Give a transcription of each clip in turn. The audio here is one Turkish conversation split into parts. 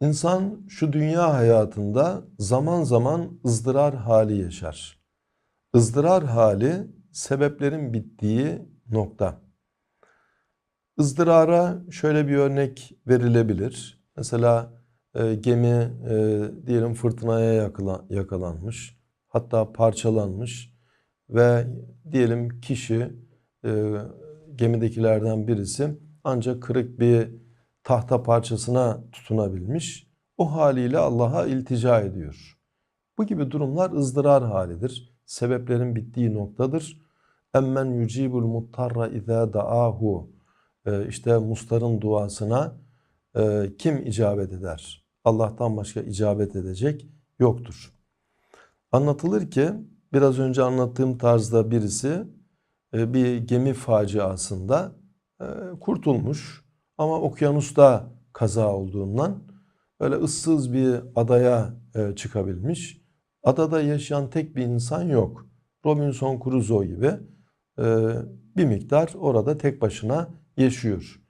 İnsan şu dünya hayatında zaman zaman ızdırar hali yaşar. Izdırar hali sebeplerin bittiği nokta. Izdırara şöyle bir örnek verilebilir. Mesela e, gemi e, diyelim fırtınaya yakala, yakalanmış, hatta parçalanmış ve diyelim kişi e, gemidekilerden birisi ancak kırık bir tahta parçasına tutunabilmiş. O haliyle Allah'a iltica ediyor. Bu gibi durumlar ızdırar halidir. Sebeplerin bittiği noktadır. Emmen yucibul muttarra izâ da'ahu. Ee, işte mustarın duasına e, kim icabet eder? Allah'tan başka icabet edecek yoktur. Anlatılır ki biraz önce anlattığım tarzda birisi e, bir gemi faciasında e, kurtulmuş ama okyanusta kaza olduğundan böyle ıssız bir adaya e, çıkabilmiş. Adada yaşayan tek bir insan yok. Robinson Crusoe gibi bir miktar orada tek başına yaşıyor.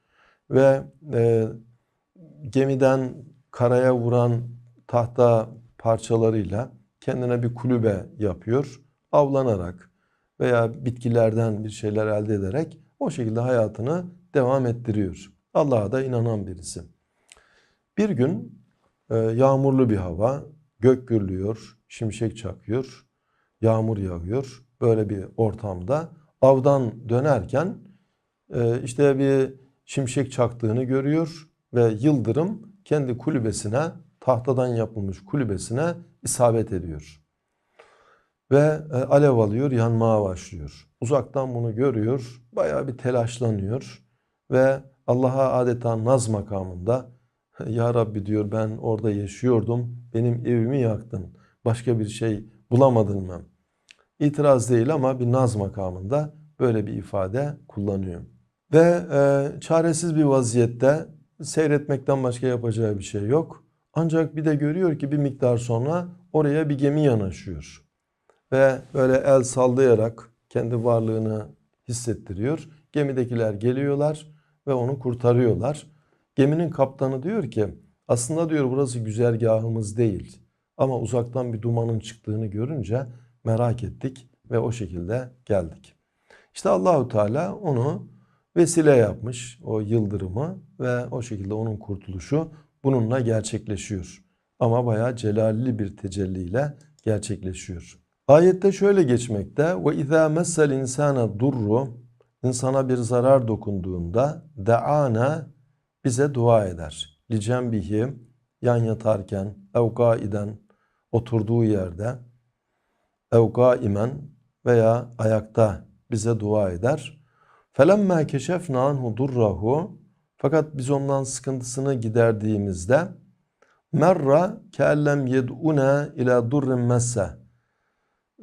Ve gemiden karaya vuran tahta parçalarıyla kendine bir kulübe yapıyor. Avlanarak veya bitkilerden bir şeyler elde ederek o şekilde hayatını devam ettiriyor. Allah'a da inanan birisi. Bir gün e, yağmurlu bir hava, gök gürlüyor, şimşek çakıyor, yağmur yağıyor. Böyle bir ortamda avdan dönerken e, işte bir şimşek çaktığını görüyor ve yıldırım kendi kulübesine, tahtadan yapılmış kulübesine isabet ediyor. Ve e, alev alıyor, yanmaya başlıyor. Uzaktan bunu görüyor, bayağı bir telaşlanıyor ve Allah'a adeta naz makamında Ya Rabbi diyor ben orada yaşıyordum, benim evimi yaktın, başka bir şey bulamadın mı? İtiraz değil ama bir naz makamında böyle bir ifade kullanıyor. Ve e, çaresiz bir vaziyette seyretmekten başka yapacağı bir şey yok. Ancak bir de görüyor ki bir miktar sonra oraya bir gemi yanaşıyor. Ve böyle el sallayarak kendi varlığını hissettiriyor. Gemidekiler geliyorlar ve onu kurtarıyorlar. Geminin kaptanı diyor ki aslında diyor burası güzergahımız değil. Ama uzaktan bir dumanın çıktığını görünce merak ettik ve o şekilde geldik. İşte Allahu Teala onu vesile yapmış o yıldırımı ve o şekilde onun kurtuluşu bununla gerçekleşiyor. Ama bayağı celalli bir tecelliyle gerçekleşiyor. Ayette şöyle geçmekte ve izâ messel insâne durru insana bir zarar dokunduğunda de'ana bize dua eder. Licembihi yan yatarken ev gaiden oturduğu yerde ev gaimen veya ayakta bize dua eder. Felemme keşefna anhu durrahu fakat biz ondan sıkıntısını giderdiğimizde merra keellem yed'una ila durrin messe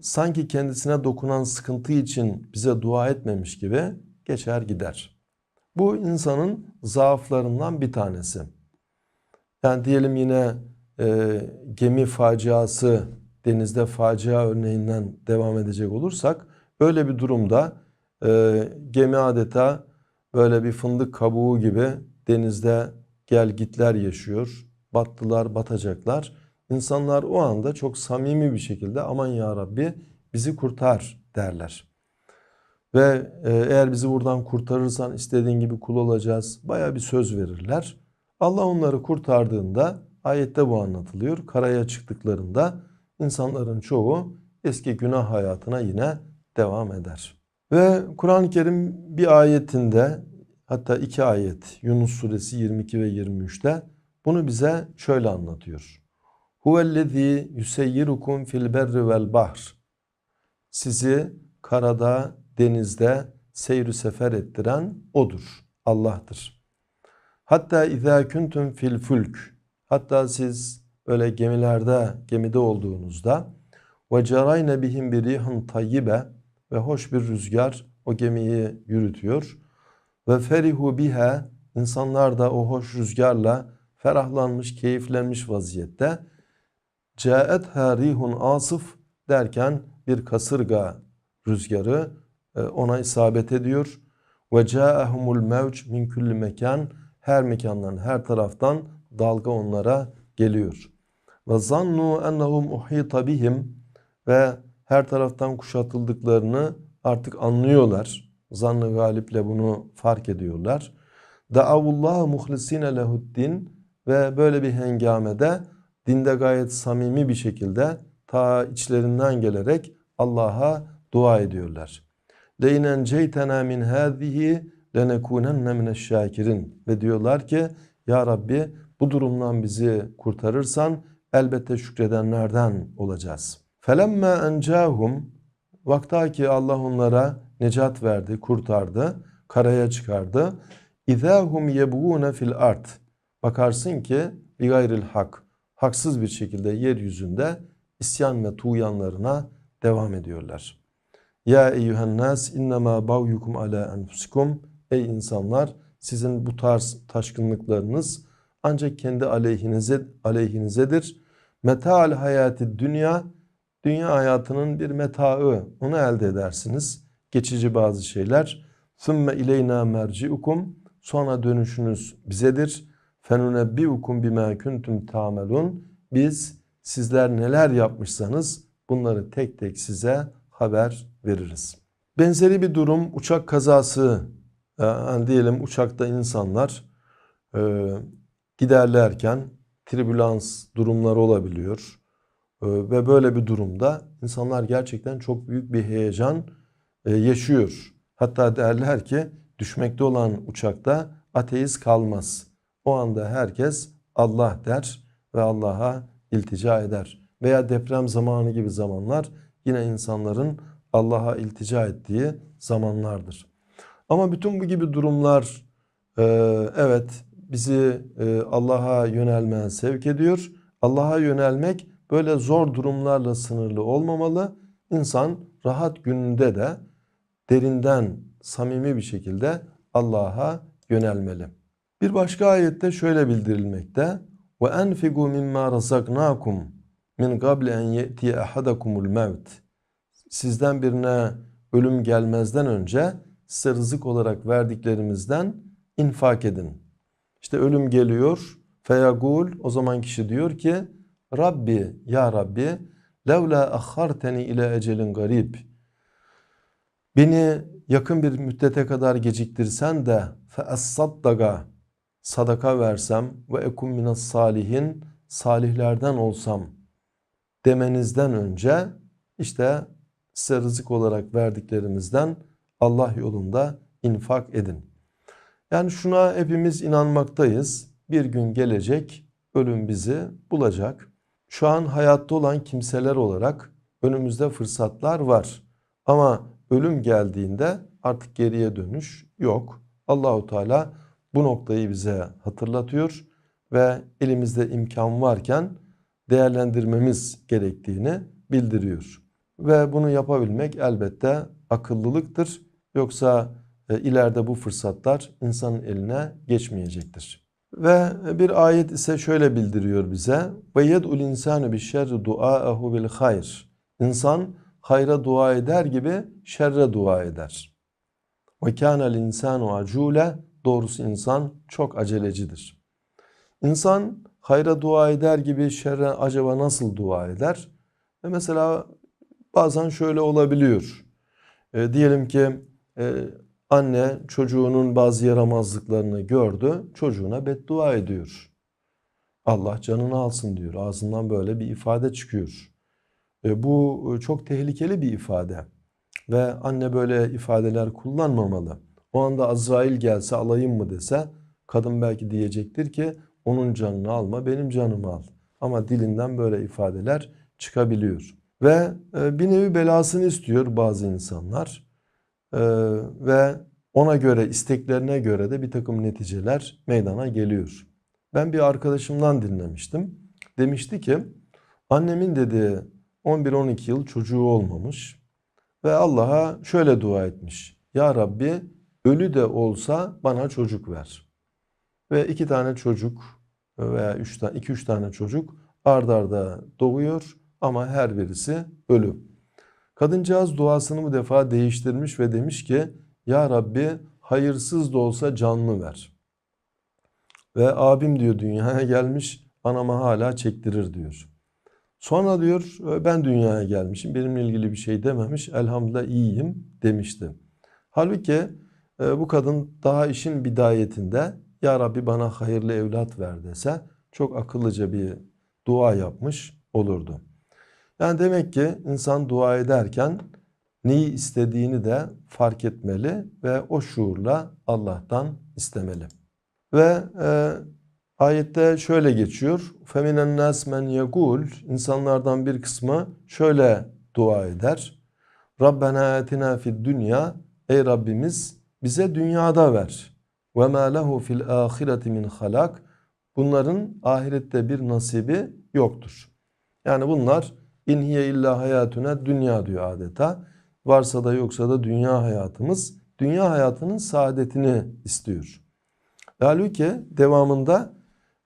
sanki kendisine dokunan sıkıntı için bize dua etmemiş gibi geçer gider. Bu insanın zaaflarından bir tanesi. Yani diyelim yine e, gemi faciası, denizde facia örneğinden devam edecek olursak, öyle bir durumda e, gemi adeta böyle bir fındık kabuğu gibi denizde gel gitler yaşıyor. Battılar, batacaklar. İnsanlar o anda çok samimi bir şekilde aman ya Rabbi bizi kurtar derler. Ve e, eğer bizi buradan kurtarırsan istediğin gibi kul olacağız. Baya bir söz verirler. Allah onları kurtardığında ayette bu anlatılıyor. Karaya çıktıklarında insanların çoğu eski günah hayatına yine devam eder. Ve Kur'an-ı Kerim bir ayetinde hatta iki ayet Yunus suresi 22 ve 23'te bunu bize şöyle anlatıyor. Huvellezî yuseyyirukum fil berri vel bahr. Sizi karada, denizde seyri sefer ettiren odur. Allah'tır. Hatta izâ kuntum fil fulk. Hatta siz öyle gemilerde, gemide olduğunuzda ve cerayne bihim bir rihan tayyibe ve hoş bir rüzgar o gemiyi yürütüyor. Ve ferihu biha insanlar da o hoş rüzgarla ferahlanmış, keyiflenmiş vaziyette Caetha rihun asıf derken bir kasırga rüzgarı e, ona isabet ediyor. Ve caehumul mevc min kulli mekan her mekandan her taraftan dalga onlara geliyor. Ve zannu ennehum uhita bihim ve her taraftan kuşatıldıklarını artık anlıyorlar. Zannı galiple bunu fark ediyorlar. Da'avullaha muhlisine lehuddin ve böyle bir hengamede dinde gayet samimi bir şekilde ta içlerinden gelerek Allah'a dua ediyorlar. Leynen ceytena min hâzihi lenekunenne mineşşâkirin ve diyorlar ki ya Rabbi bu durumdan bizi kurtarırsan elbette şükredenlerden olacağız. Felemme encahum vaktaki Allah onlara necat verdi, kurtardı, karaya çıkardı. İzahum yebğune fil art. Bakarsın ki bi gayril hak. Haksız bir şekilde yeryüzünde isyan ve tuğyanlarına devam ediyorlar. Ya eyyühen nas innema bavyukum ala enfusikum. Ey insanlar sizin bu tarz taşkınlıklarınız ancak kendi aleyhinize aleyhinizedir. Meta'al hayati dünya dünya hayatının bir metaı onu elde edersiniz. Geçici bazı şeyler. Sümme ileyna merciukum sonra dönüşünüz bizedir. Fenunebbiukum bima kuntum tamelun. Biz sizler neler yapmışsanız bunları tek tek size haber veririz. Benzeri bir durum uçak kazası yani diyelim uçakta insanlar e, giderlerken tribülans durumları olabiliyor. E, ve böyle bir durumda insanlar gerçekten çok büyük bir heyecan e, yaşıyor. Hatta derler ki düşmekte olan uçakta ateist kalmaz. O anda herkes Allah der ve Allah'a iltica eder. Veya deprem zamanı gibi zamanlar yine insanların Allah'a iltica ettiği zamanlardır. Ama bütün bu gibi durumlar e, evet bizi e, Allah'a yönelmeye sevk ediyor. Allah'a yönelmek böyle zor durumlarla sınırlı olmamalı. İnsan rahat gününde de derinden samimi bir şekilde Allah'a yönelmeli. Bir başka ayette şöyle bildirilmekte. Ve enfigu mimma razaknakum min qabli en yetiye ahadakumul mevt. Sizden birine ölüm gelmezden önce size olarak verdiklerimizden infak edin. İşte ölüm geliyor. Feyagul o zaman kişi diyor ki Rabbi ya Rabbi levla akharteni ile ecelin garib. Beni yakın bir müddete kadar geciktirsen de fe daga sadaka versem ve ekum minas salihin salihlerden olsam demenizden önce işte size rızık olarak verdiklerimizden Allah yolunda infak edin. Yani şuna hepimiz inanmaktayız. Bir gün gelecek ölüm bizi bulacak. Şu an hayatta olan kimseler olarak önümüzde fırsatlar var. Ama ölüm geldiğinde artık geriye dönüş yok. Allahu Teala bu noktayı bize hatırlatıyor ve elimizde imkan varken değerlendirmemiz gerektiğini bildiriyor. Ve bunu yapabilmek elbette akıllılıktır. Yoksa e, ileride bu fırsatlar insanın eline geçmeyecektir. Ve bir ayet ise şöyle bildiriyor bize. Ve yed'ul insanu bi şerri duaehu bil hayr. İnsan hayra dua eder gibi şerre dua eder. Ve kânel insanu acule. Doğrusu insan çok acelecidir. İnsan hayra dua eder gibi şerre acaba nasıl dua eder? Ve mesela bazen şöyle olabiliyor. E, diyelim ki e, anne çocuğunun bazı yaramazlıklarını gördü, çocuğuna beddua ediyor. Allah canını alsın diyor. Ağzından böyle bir ifade çıkıyor. E, bu çok tehlikeli bir ifade. Ve anne böyle ifadeler kullanmamalı. O anda Azrail gelse alayım mı dese kadın belki diyecektir ki onun canını alma benim canımı al. Ama dilinden böyle ifadeler çıkabiliyor. Ve e, bir nevi belasını istiyor bazı insanlar. E, ve ona göre isteklerine göre de bir takım neticeler meydana geliyor. Ben bir arkadaşımdan dinlemiştim. Demişti ki annemin dedi 11-12 yıl çocuğu olmamış ve Allah'a şöyle dua etmiş. Ya Rabbi ölü de olsa bana çocuk ver. Ve iki tane çocuk veya üç iki üç tane çocuk ard arda doğuyor ama her birisi ölü. Kadıncağız duasını bu defa değiştirmiş ve demiş ki Ya Rabbi hayırsız da olsa canlı ver. Ve abim diyor dünyaya gelmiş anama hala çektirir diyor. Sonra diyor ben dünyaya gelmişim benimle ilgili bir şey dememiş elhamdülillah iyiyim demişti. Halbuki ee, bu kadın daha işin bidayetinde Ya Rabbi bana hayırlı evlat ver dese çok akıllıca bir dua yapmış olurdu. Yani demek ki insan dua ederken neyi istediğini de fark etmeli ve o şuurla Allah'tan istemeli. Ve e, ayette şöyle geçiyor. Feminen nas men yekul insanlardan bir kısmı şöyle dua eder. Rabbena atina fid dünya ey Rabbimiz bize dünyada ver. Ve ma lehu fil ahireti min halak. Bunların ahirette bir nasibi yoktur. Yani bunlar inhiye illa hayatuna dünya diyor adeta. Varsa da yoksa da dünya hayatımız. Dünya hayatının saadetini istiyor. Halbuki devamında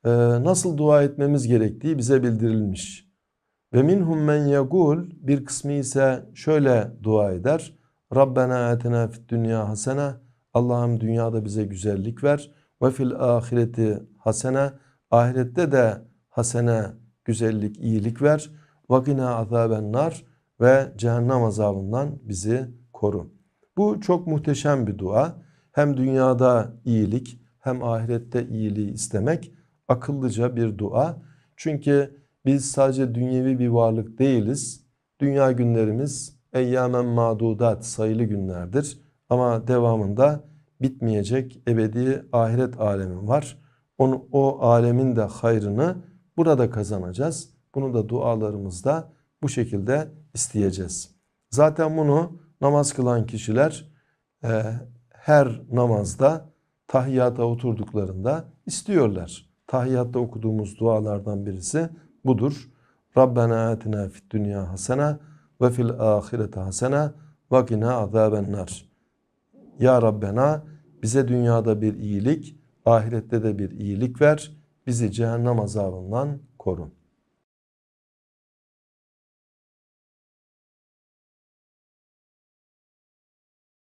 e, nasıl dua etmemiz gerektiği bize bildirilmiş. Ve minhum men yegul bir kısmı ise şöyle dua eder. Rabbena atina fid dünya hasene. Allah'ım dünyada bize güzellik ver. Ve fil ahireti hasene. Ahirette de hasene, güzellik, iyilik ver. Ve gina azaben nar ve cehennem azabından bizi koru. Bu çok muhteşem bir dua. Hem dünyada iyilik hem ahirette iyiliği istemek akıllıca bir dua. Çünkü biz sadece dünyevi bir varlık değiliz. Dünya günlerimiz eyyamen madudat sayılı günlerdir. Ama devamında bitmeyecek ebedi ahiret alemi var. Onu, o alemin de hayrını burada kazanacağız. Bunu da dualarımızda bu şekilde isteyeceğiz. Zaten bunu namaz kılan kişiler e, her namazda tahiyyata oturduklarında istiyorlar. Tahiyyatta okuduğumuz dualardan birisi budur. Rabbena atina fid dünya hasene ve fil ahirete hasene ve qina azaben nar. Ya Rabbena bize dünyada bir iyilik, ahirette de bir iyilik ver. Bizi cehennem azabından koru.